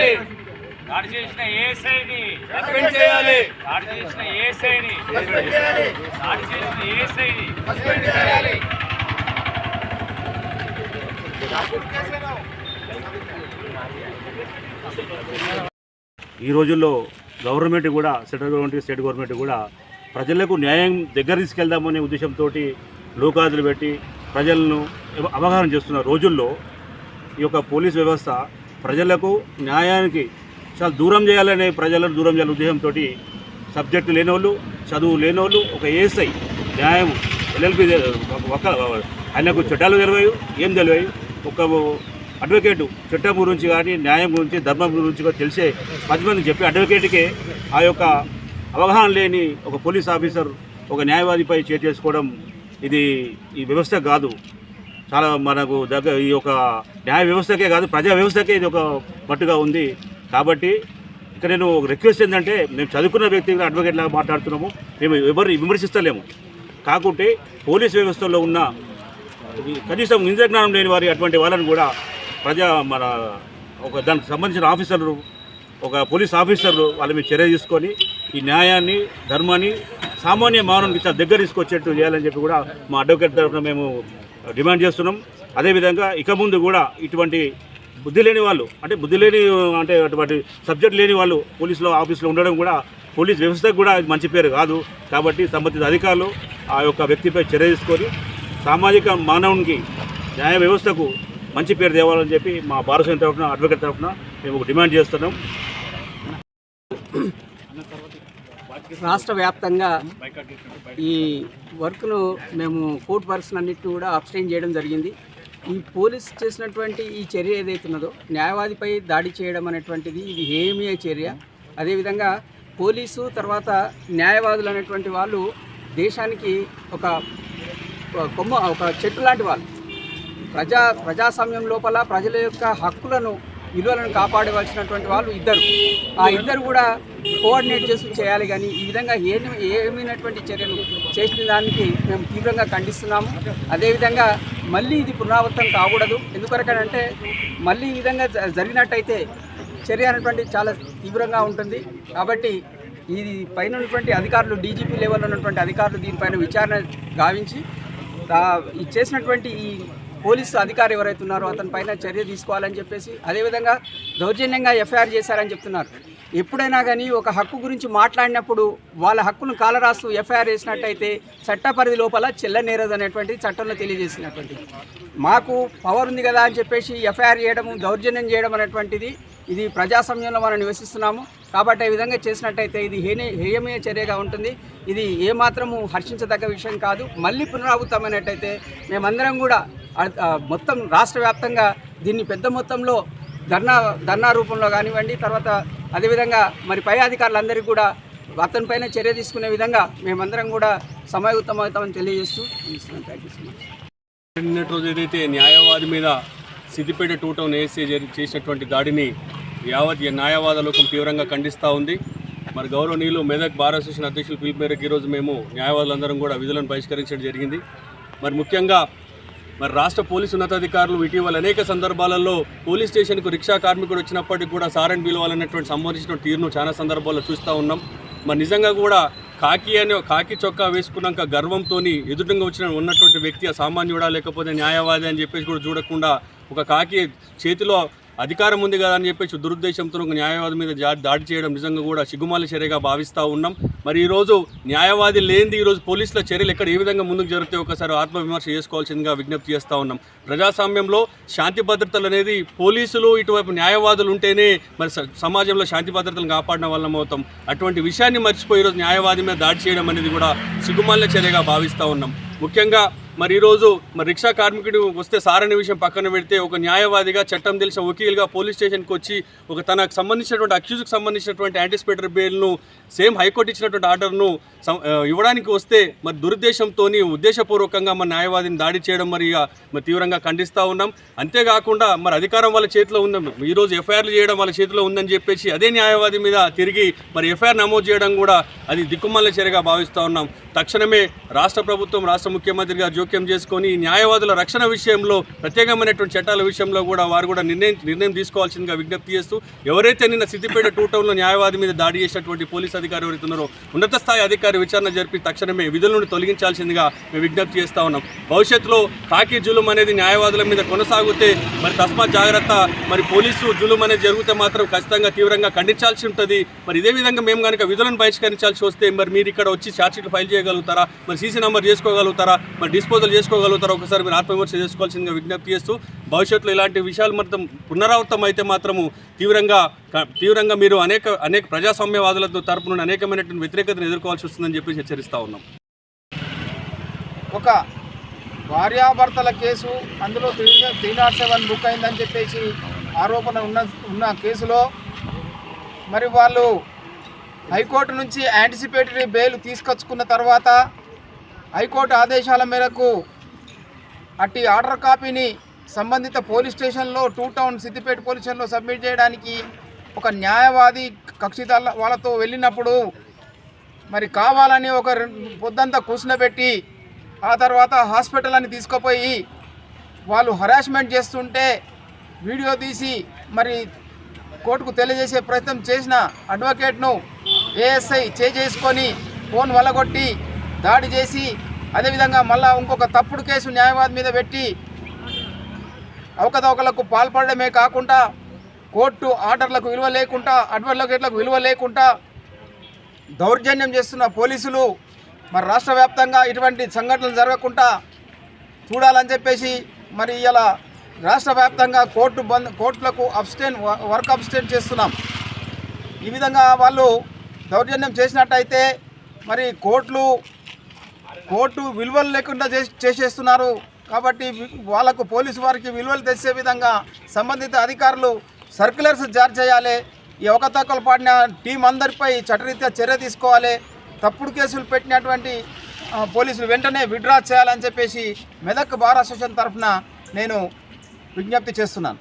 చేయాలి. దాడి చేసిన ఏసైని సస్పెండ్ చేయాలి. దాడి చేసిన ఏసైని సస్పెండ్ చేయాలి. దాడి చేసిన ఏసైని సస్పెండ్ చేయాలి. ఈ రోజుల్లో గవర్నమెంట్ కూడా సెంట్రల్ గవర్నమెంట్ స్టేట్ గవర్నమెంట్ కూడా ప్రజలకు న్యాయం దగ్గర తీసుకెళ్దామనే ఉద్దేశంతో లోకాదులు పెట్టి ప్రజలను అవ- అవగాహన చేస్తున్న రోజుల్లో ఈ యొక్క పోలీస్ వ్యవస్థ ప్రజలకు న్యాయానికి చాలా దూరం చేయాలనే ప్రజలను దూరం చేయాలనే ఉద్దేశంతో సబ్జెక్టు లేనివాళ్ళు చదువు లేనివాళ్ళు ఒక ఏసై న్యాయం ఎల్ఎల్పి ఒక ఆయనకు చట్టాలు తెలివాయి ఏం తెలివాయి? ఒక అడ్వకేటు చట్టం గురించి కానీ న్యాయం గురించి ధర్మం గురించి కూడా తెలిసే పది మంది చెప్పి అడ్వకేట్కే ఆ యొక్క అవగాహన లేని ఒక పోలీస్ ఆఫీసర్ ఒక న్యాయవాదిపై చేతి చేసుకోవడం ఇది ఈ వ్యవస్థ కాదు. చాలా మనకు దగ్గర ఈ యొక్క న్యాయ వ్యవస్థకే కాదు ప్రజా వ్యవస్థకే ఇది ఒక మట్టుగా ఉంది. కాబట్టి ఇక్కడ నేను రిక్వెస్ట్ ఏంటంటే మేము చదువుకున్న వ్యక్తిగా అడ్వకేట్ లాగా మాట్లాడుతున్నాము. మేము ఎవరు విమర్శిస్తలేము. కాకుంటే పోలీస్ వ్యవస్థలో ఉన్న ఇది కనీసం ఇంద్ర జ్ఞానం లేని వారి అటువంటి వాళ్ళని కూడా ప్రజా మన ఒక దానికి సంబంధించిన ఆఫీసర్లు ఒక పోలీస్ ఆఫీసర్లు వాళ్ళ మీద చర్య తీసుకొని ఈ న్యాయాన్ని ధర్మాన్ని సామాన్య మానవునికి దగ్గర తీసుకొచ్చేట్టు చేయాలని చెప్పి కూడా మా అడ్వకేట్ తరఫున మేము డిమాండ్ చేస్తున్నాం. అదేవిధంగా ఇక ముందు కూడా ఇటువంటి బుద్ధి లేని వాళ్ళు అంటే బుద్ధి లేని అంటే అటువంటి సబ్జెక్ట్ లేని వాళ్ళు పోలీసులో ఆఫీసులో ఉండడం కూడా పోలీస్ వ్యవస్థకు కూడా మంచి పేరు కాదు. కాబట్టి సంబంధిత అధికారులు ఆ యొక్క వ్యక్తిపై చర్య తీసుకొని సామాజిక మానవునికి న్యాయ వ్యవస్థకు మంచి పేరు తేవాలని చెప్పి మా భారత తరఫున అడ్వకేట్ తరఫున మేము డిమాండ్ చేస్తున్నాం. రాష్ట్ర వ్యాప్తంగా ఈ వర్క్ను మేము కోర్టు వర్క్స్ అన్నిటిని కూడా అబ్స్టైన్ చేయడం జరిగింది. ఈ పోలీస్ చేసినటువంటి ఈ చర్య ఏదైతే ఉన్నదో న్యాయవాదిపై దాడి చేయడం అనేటువంటిది ఇది హేమీయ చర్య. అదేవిధంగా పోలీసు తర్వాత న్యాయవాదులు అనేటువంటి వాళ్ళు దేశానికి ఒక ఒక కొమ్మ ఒక చెట్టు లాంటి వాళ్ళు. ప్రజా ప్రజాస్వామ్యం లోపల ప్రజల యొక్క హక్కులను విలువలను కాపాడవలసినటువంటి వాళ్ళు ఇద్దరు. ఆ ఇద్దరు కూడా కోఆర్డినేట్ చేసి చేయాలి కానీ ఈ విధంగా ఏమి ఏమైనటువంటి చర్యలు చేసిన దానికి మేము తీవ్రంగా ఖండిస్తున్నాము. అదేవిధంగా మళ్ళీ ఇది పునరావృతం కాకూడదు. ఎందుకొరకనంటే మళ్ళీ ఈ విధంగా జ- జరిగినట్టయితే చర్య అనేటువంటి చాలా తీవ్రంగా ఉంటుంది. కాబట్టి ఇది పైన ఉన్నటువంటి అధికారులు డీజీపీ లెవెల్లో ఉన్నటువంటి అధికారులు దీనిపైన విచారణ గావించి చేసినటువంటి ఈ పోలీసు అధికారి ఎవరైతే ఉన్నారో అతని పైన చర్య తీసుకోవాలని చెప్పేసి అదేవిధంగా దౌర్జన్యంగా ఎఫ్ఐఆర్ చేశారని చెప్తున్నారు. ఎప్పుడైనా కానీ ఒక హక్కు గురించి మాట్లాడినప్పుడు వాళ్ళ హక్కును కాలరాస్తూ ఎఫ్ఐఆర్ వేసినట్టయితే చట్ట పరిధి లోపల చెల్లనేరదు అనేటువంటిది చట్టంలో తెలియజేసినటువంటిది మాకు పవర్ ఉంది కదా అని చెప్పేసి ఎఫ్ఐఆర్ చేయడము దౌర్జన్యం చేయడం అనేటువంటిది ఇది ప్రజాస్వామ్యంలో మనం నివసిస్తున్నాము. కాబట్టి ఈ విధంగా చేసినట్టయితే ఇది హేనే హేయమీయ చర్యగా ఉంటుంది. ఇది ఏమాత్రము హర్షించదగ్గ విషయం కాదు. మళ్ళీ పునరావృతమైనట్టయితే మేమందరం కూడా మొత్తం రాష్ట్ర వ్యాప్తంగా దీన్ని పెద్ద మొత్తంలో ధర్నా ధర్నా రూపంలో కానివ్వండి తర్వాత అదేవిధంగా మరి పై అధికారులందరికీ కూడా అతనిపైన చర్య తీసుకునే విధంగా మేమందరం కూడా సమాయుత్తమవుతామని తెలియజేస్తూ థ్యాంక్ యూ నిన్నటి రోజు ఏదైతే న్యాయవాది మీద సిద్దిపేట టూ టౌన్ ఏసీ చేసినటువంటి దాడిని యావత్ న్యాయవాద లోకం తీవ్రంగా ఖండిస్తూ ఉంది. మరి గౌరవనీయులు మెదక్ బార్ అసోసియేషన్ అధ్యక్షులు పిలుపు మేరకు ఈరోజు మేము న్యాయవాదులందరం కూడా విధులను బహిష్కరించడం జరిగింది. మరి ముఖ్యంగా మరి రాష్ట్ర పోలీసు ఉన్నతాధికారులు ఇటీవల అనేక సందర్భాలలో పోలీస్ స్టేషన్కు రిక్షా కార్మికుడు వచ్చినప్పటికీ కూడా సారని పిలవాలన్నటువంటి సంబంధించిన తీరును చాలా సందర్భాల్లో చూస్తూ ఉన్నాం. మరి నిజంగా కూడా కాకి అనే కాకి చొక్కా వేసుకున్నాక గర్వంతో ఎదుటంగా వచ్చిన ఉన్నటువంటి వ్యక్తి ఆ సామాన్యుడా లేకపోతే న్యాయవాది అని చెప్పేసి కూడా చూడకుండా ఒక కాకి చేతిలో అధికారం ఉంది కదా అని చెప్పేసి దురుద్దేశంతో ఒక న్యాయవాది మీద దాడి చేయడం నిజంగా కూడా సిగ్గుమాల చర్యగా భావిస్తూ ఉన్నాం. మరి ఈరోజు న్యాయవాది లేనిది ఈరోజు పోలీసుల చర్యలు ఎక్కడ ఏ విధంగా ముందుకు జరుగుతాయి ఒకసారి ఆత్మవిమర్శ చేసుకోవాల్సిందిగా విజ్ఞప్తి చేస్తూ ఉన్నాం. ప్రజాస్వామ్యంలో శాంతి భద్రతలు అనేది పోలీసులు ఇటువైపు న్యాయవాదులు ఉంటేనే మరి స- సమాజంలో శాంతి భద్రతలను కాపాడడం వల్ల అవుతాం. అటువంటి విషయాన్ని మర్చిపోయి ఈరోజు న్యాయవాది మీద దాడి చేయడం అనేది కూడా సిగ్గుమాల చర్యగా భావిస్తూ ఉన్నాం. ముఖ్యంగా మరి ఈరోజు మరి రిక్షా కార్మికుడు వస్తే సారని విషయం పక్కన పెడితే ఒక న్యాయవాదిగా చట్టం తెలిసిన వకీలుగా పోలీస్ స్టేషన్కి వచ్చి ఒక తనకు సంబంధించినటువంటి అక్యూజ్కి సంబంధించినటువంటి యాంటిసిపేటర్ బెయిల్ను సేమ్ హైకోర్టు ఇచ్చినటువంటి ఆర్డర్ను ఇవ్వడానికి వస్తే మరి దురుద్దేశంతో ఉద్దేశపూర్వకంగా మన న్యాయవాదిని దాడి చేయడం మరి ఇక మరి తీవ్రంగా ఖండిస్తూ ఉన్నాం. అంతేకాకుండా మరి అధికారం వాళ్ళ చేతిలో ఉందని ఈరోజు ఎఫ్ఐఆర్లు చేయడం వాళ్ళ చేతిలో ఉందని చెప్పేసి అదే న్యాయవాది మీద తిరిగి మరి ఎఫ్ఐఆర్ నమోదు చేయడం కూడా అది దిక్కుమాల చర్యగా భావిస్తూ ఉన్నాం. తక్షణమే రాష్ట్ర ప్రభుత్వం రాష్ట్ర ముఖ్యమంత్రి గారు జోక్యం చేసుకొని న్యాయవాదుల రక్షణ విషయంలో ప్రత్యేకమైనటువంటి చట్టాల విషయంలో కూడా వారు కూడా నిర్ణయం నిర్ణయం తీసుకోవాల్సిందిగా విజ్ఞప్తి చేస్తూ ఎవరైతే నిన్న సిద్దిపేట టూ టౌన్లో న్యాయవాది మీద దాడి చేసినటువంటి పోలీస్ అధికారి ఎవరైతే ఉన్నారో ఉన్నత స్థాయి అధికారి విచారణ జరిపి తక్షణమే విధుల నుండి తొలగించాల్సిందిగా మేము విజ్ఞప్తి చేస్తా ఉన్నాం. భవిష్యత్తులో కాకి జులుం అనేది న్యాయవాదుల మీద కొనసాగితే మరి తస్మాత్ జాగ్రత్త మరి పోలీసు జులుం అనేది జరిగితే మాత్రం ఖచ్చితంగా తీవ్రంగా ఖండించాల్సి ఉంటుంది. మరి ఇదే విధంగా మేము కనుక విధులను బహిష్కరించాల్సి వస్తే మరి మీరు ఇక్కడ వచ్చి ఛార్జ్షీట్లు ఫైల్ చేయగలుగుతారా? మరి సీసీ నెంబర్ చేసుకోగలుగుతారా? మరి డిస్పోజల్ చేసుకోగలుగుతారా ఒకసారి మీరు ఆత్మవిమర్శ చేసుకోవాల్సిందిగా విజ్ఞప్తి చేస్తూ భవిష్యత్తులో ఇలాంటి విషయాలు మాత్రం పునరావృతం అయితే మాత్రము తీవ్రంగా తీవ్రంగా మీరు అనేక అనేక ప్రజాస్వామ్యవాదులతో తరపు నుండి అనేకమైనటువంటి వ్యతిరేకతను ఎదుర్కోవాల్సి వస్తుందని చెప్పి హెచ్చరిస్తూ ఉన్నాం. ఒక భార్యాభర్తల కేసు అందులో three three not seven book అయిందని చెప్పేసి ఆరోపణ ఉన్న ఉన్న కేసులో మరి వాళ్ళు హైకోర్టు నుంచి యాంటిసిపేటరీ బెయిల్ తీసుకొచ్చుకున్న తర్వాత హైకోర్టు ఆదేశాల మేరకు అట్టి ఆర్డర్ కాపీని సంబంధిత పోలీస్ స్టేషన్లో టూ టౌన్ సిద్దిపేట పోలీస్ స్టేషన్లో సబ్మిట్ చేయడానికి ఒక న్యాయవాది కక్షిదారుల వాళ్ళతో వెళ్ళినప్పుడు మరి కావాలని ఒక పొద్దంతా కూర్చునబెట్టి ఆ తర్వాత హాస్పిటల్ అని తీసుకుపోయి వాళ్ళు హరాస్మెంట్ చేస్తుంటే వీడియో తీసి మరి కోర్టుకు తెలియజేసే ప్రయత్నం చేసిన అడ్వకేట్ను ఏఎస్ఐ చేసుకొని ఫోన్ వలగొట్టి దాడి చేసి అదేవిధంగా మళ్ళా ఇంకొక తప్పుడు కేసు న్యాయవాది మీద పెట్టి అవకతవకలకు పాల్పడమే కాకుండా కోర్టు ఆర్డర్లకు విలువ లేకుండా అడ్వకేట్లకు విలువ లేకుండా దౌర్జన్యం చేస్తున్న పోలీసులు మరి రాష్ట్ర వ్యాప్తంగా ఇటువంటి సంఘటనలు జరగకుండా చూడాలని చెప్పేసి మరి ఇలా రాష్ట్ర వ్యాప్తంగా కోర్టు బంద్ కోర్టులకు అబ్స్టెన్ వర్క్ అబ్స్టెన్ చేస్తున్నాం. ఈ విధంగా వాళ్ళు దౌర్జన్యం చేసినట్టయితే మరి కోర్టులు కోర్టు విలువలు లేకుండా చేసేస్తున్నారు. కాబట్టి వాళ్ళకు పోలీసు వారికి విలువలు తెచ్చే విధంగా సంబంధిత అధికారులు సర్క్యులర్స్ జారీ చేయాలి. ఈ అవకతవకలు పాడిన టీం అందరిపై చట్టరీత్యా చర్య తీసుకోవాలి. తప్పుడు కేసులు పెట్టినటువంటి పోలీసులు వెంటనే విడ్రా చేయాలని చెప్పేసి మెదక్ బార్ అసోసియేషన్ తరఫున నేను విజ్ఞప్తి చేస్తున్నాను.